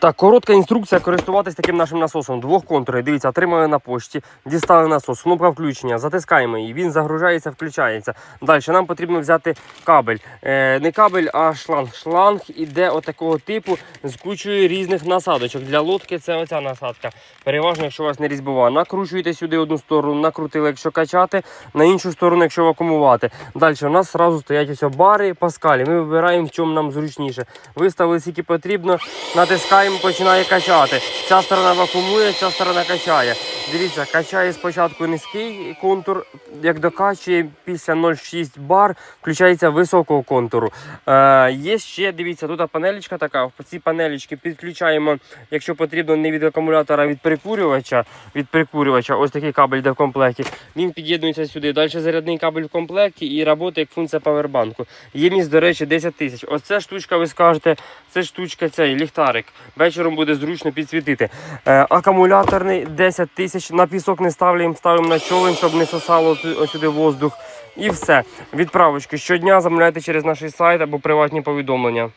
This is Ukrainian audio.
Так, коротка інструкція користуватись таким нашим насосом. Двох контурів. Дивіться, отримали на пошті, дістали насос, кнопка включення, затискаємо її, він загружається, включається. Далі нам потрібно взяти кабель. Е, не кабель, а шланг. Шланг іде отакого типу з кучою різних насадочок. Для лодки це оця насадка. Переважно, якщо у вас не різьбова. Накручуєте сюди одну сторону, накрутили, якщо качати, на іншу сторону, якщо вакуумувати. Далі у нас одразу стоять ось бари, паскалі. Ми вибираємо, в чому нам зручніше. Виставили скільки потрібно, натискаємо, починає качати. Ця сторона вакуумує, ця сторона качає. Дивіться, качає спочатку низький контур, як докачує після 0,6 бар, включається високого контуру. Е, є ще, дивіться, тут панелічка така. В ці панелічки підключаємо, якщо потрібно, не від акумулятора, а від прикурювача. Від прикурювача, ось такий кабель йде в комплекті. Він під'єднується сюди. Далі зарядний кабель в комплекті і працює як функція павербанку. Ємність, до речі, 10 тисяч. Оце штучка, ви скажете, це штучка цей ліхтарик. Вечором буде зручно підсвітити. Е, акумуляторний 10 тисяч. На пісок не ставляємо, ставимо на човен, щоб не сосало сюди воздух. І все. Відправочки щодня замовляйте через наш сайт або приватні повідомлення.